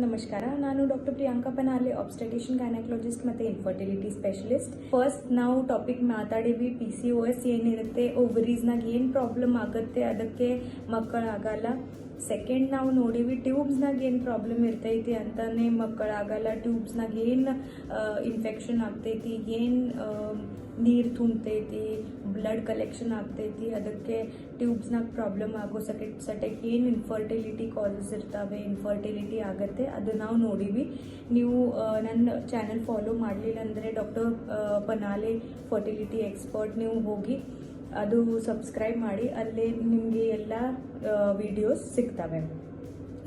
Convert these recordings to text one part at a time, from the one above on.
ನಮಸ್ಕಾರ, ನಾನು doctor Priyanka Panale obstetrician gynaecologist ಮತ್ತು ಇನ್ಫರ್ಟಿಲಿಟಿ ಸ್ಪೆಷಲಿಸ್ಟ್ ಫಸ್ಟ್ ನಾವು ಟಾಪಿಕ್ ಮಾತಾಡೀವಿ ಪಿ ಸಿ ಒ ಎಸ್ ಏನಿರುತ್ತೆ ಓವರೀಸ್ನಾಗ ಏನು ಪ್ರಾಬ್ಲಮ್ ಆಗುತ್ತೆ, ಅದಕ್ಕೆ ಮಕ್ಕಳಾಗಲ್ಲ. ಸೆಕೆಂಡ್ ನಾವು ನೋಡಿವಿ ಟ್ಯೂಬ್ಸ್ನಾಗ ಏನು ಪ್ರಾಬ್ಲಮ್ ಇರ್ತೈತಿ ಅಂತಾನೆ ಮಕ್ಕಳಾಗಲ್ಲ. ಟ್ಯೂಬ್ಸ್ನಾಗ ಏನು ಇನ್ಫೆಕ್ಷನ್ ಆಗ್ತೈತಿ, ಏನು ನೀರು ತುಂಬತೈತಿ ಬ್ಲಡ್ ಕಲೆಕ್ಷನ್ ಆಗ್ತೈತಿ, ಅದಕ್ಕೆ ಟ್ಯೂಬ್ಸ್ನಾಗ ಪ್ರಾಬ್ಲಮ್ ಆಗೋ ಸಕೆ ಸಟೆಕ್ ಏನು ಇನ್ಫರ್ಟಿಲಿಟಿ ಕಾಸಸ್ ಇರ್ತಾವೆ ಇನ್ಫರ್ಟಿಲಿಟಿ ಆಗುತ್ತೆ, ಅದು ನಾವು ನೋಡೀವಿ. ನೀವು ನನ್ನ ಚಾನಲ್ ಫಾಲೋ ಮಾಡಲಿಲ್ಲ ಅಂದರೆ ಡಾಕ್ಟರ್ ಪನಾಲೆ ಫರ್ಟಿಲಿಟಿ ಎಕ್ಸ್ಪರ್ಟ್ ನೀವು ಹೋಗಿ ಅದು ಸಬ್ಸ್ಕ್ರೈಬ್ ಮಾಡಿ, ಅಲ್ಲಿ ನಿಮಗೆ ಎಲ್ಲ ವಿಡಿಯೋಸ್ ಸಿಗ್ತವೆ.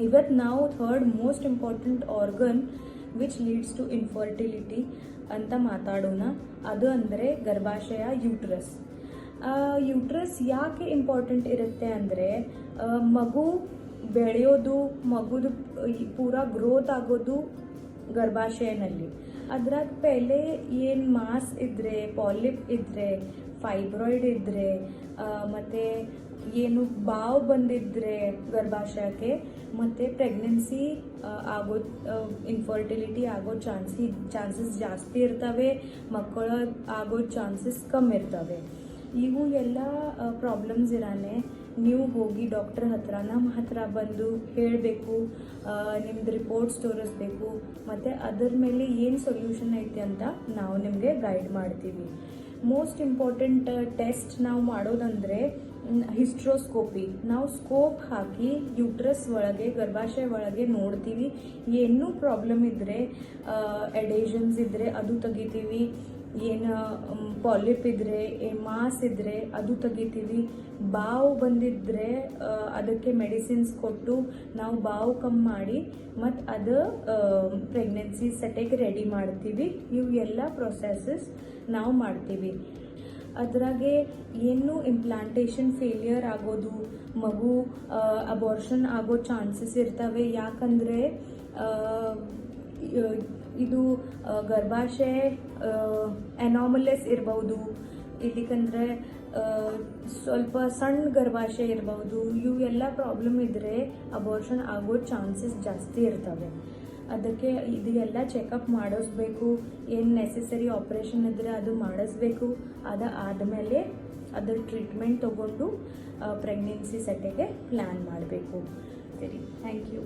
ಇವತ್ತು ನಾವು third most important organ which leads to infertility ಅಂತ ಮಾತಾಡೋಣ. ಅದು ಅಂದರೆ ಗರ್ಭಾಶಯ ಯೂಟ್ರಸ್ ಯೂಟ್ರಸ್ ಯಾಕೆ ಇಂಪಾರ್ಟೆಂಟ್ ಇರುತ್ತೆ ಅಂದರೆ ಮಗು ಬೆಳೆಯೋದು, ಮಗುದು ಪೂರ ಗ್ರೋತ್ ಆಗೋದು ಗರ್ಭಾಶಯನಲ್ಲಿ. ಅದ್ರಾಗ ಪೆಹಲೆ ಏನು ಮಾಸ್ ಇದ್ದರೆ ಪಾಲಿಪ್ ಇದ್ದರೆ ಫೈಬ್ರಾಯ್ಡ್ ಇದ್ದರೆ ಮತ್ತು ಏನು ಬಾವು ಬಂದಿದ್ರೆ ಗರ್ಭಾಶಯಕ್ಕೆ, ಮತ್ತು ಪ್ರೆಗ್ನೆನ್ಸಿ ಆಗೋ ಇನ್ಫರ್ಟಿಲಿಟಿ ಆಗೋ ಚಾನ್ಸಿ ಚಾನ್ಸಸ್ ಜಾಸ್ತಿ ಇರ್ತವೆ, ಮಕ್ಕಳ ಆಗೋ ಚಾನ್ಸಸ್ ಕಮ್ಮಿ ಇರ್ತವೆ. ಇವು ಎಲ್ಲ ಪ್ರಾಬ್ಲಮ್ಸ್ ಇರಾನೆ ನೀವು ಹೋಗಿ ಡಾಕ್ಟರ್ ಹತ್ರ, ನಮ್ಮ ಹತ್ರ ಬಂದು ಹೇಳಬೇಕು ನಿಮ್ದು ರಿಪೋರ್ಟ್ಸ್ ತೋರಿಸ್ಬೇಕು, ಮತ್ತು ಅದರ ಮೇಲೆ ಏನು ಸೊಲ್ಯೂಷನ್ ಐತೆ ಅಂತ ನಾವು ನಿಮಗೆ ಗೈಡ್ ಮಾಡ್ತೀವಿ. ಮೋಸ್ಟ್ ಇಂಪಾರ್ಟೆಂಟ್ ಟೆಸ್ಟ್ ನಾವು ಮಾಡೋದಂದರೆ ಹಿಸ್ಟ್ರೋಸ್ಕೋಪಿ. ನಾವು ಸ್ಕೋಪ್ ಹಾಕಿ ಯೂಟ್ರಸ್ ಒಳಗೆ, ಗರ್ಭಾಶಯ ಒಳಗೆ ನೋಡ್ತೀವಿ. ಏನೂ ಪ್ರಾಬ್ಲಮ್ ಇದ್ದರೆ ಎಡೇಷನ್ಸ್ ಇದ್ದರೆ ಅದು ತೆಗಿತೀವಿ. ಏನು ಪಾಲಿಪ್ ಇದ್ದರೆ ಮಾಸ್ ಇದ್ದರೆ ಅದು ತೆಗಿತೀವಿ. ಬಾವು ಬಂದಿದ್ದರೆ ಅದಕ್ಕೆ ಮೆಡಿಸಿನ್ಸ್ ಕೊಟ್ಟು ನಾವು ಬಾವು ಕಮ್ಮಿ ಮಾಡಿ, ಮತ್ತು ಅದು ಪ್ರೆಗ್ನೆನ್ಸಿ ಸೆಟೆಗೆ ರೆಡಿ ಮಾಡ್ತೀವಿ. ಇವು ಎಲ್ಲ ಪ್ರೊಸೆಸಸ್ ನಾವು ಮಾಡ್ತೀವಿ. ಅದ್ರಾಗೆ ಏನು ಇಂಪ್ಲಾಂಟೇಷನ್ ಫೇಲಿಯರ್ ಆಗೋದು, ಮಗು ಅಬಾರ್ಷನ್ ಆಗೋ ಚಾನ್ಸಸ್ ಇರ್ತವೆ. ಯಾಕಂದರೆ ಇದು ಗರ್ಭಾಶಯ ಎನಾಮಲಸ್ ಇರ್ಬೋದು. ಇಲ್ಲಿಕಂದರೆ ಸ್ವಲ್ಪ ಸಣ್ಣ ಗರ್ಭಾಶಯ ಇರ್ಬೋದು. ಇವು ಎಲ್ಲ ಪ್ರಾಬ್ಲಮ್ ಇದ್ದರೆ ಅಬೋರ್ಷನ್ ಆಗೋ ಚಾನ್ಸಸ್ ಜಾಸ್ತಿ ಇರ್ತವೆ. ಅದಕ್ಕೆ ಇದು ಎಲ್ಲ ಚೆಕಪ್ ಮಾಡಿಸ್ಬೇಕು. ಏನು ನೆಸೆಸರಿ ಆಪ್ರೇಷನ್ ಇದ್ದರೆ ಅದು ಮಾಡಿಸ್ಬೇಕು. ಅದು ಆದಮೇಲೆ ಅದರ ಟ್ರೀಟ್ಮೆಂಟ್ ತಗೊಂಡು ಪ್ರೆಗ್ನೆನ್ಸಿ ಸೆಟೆಗೆ ಪ್ಲ್ಯಾನ್ ಮಾಡಬೇಕು. ಸರಿ ಥ್ಯಾಂಕ್ ಯು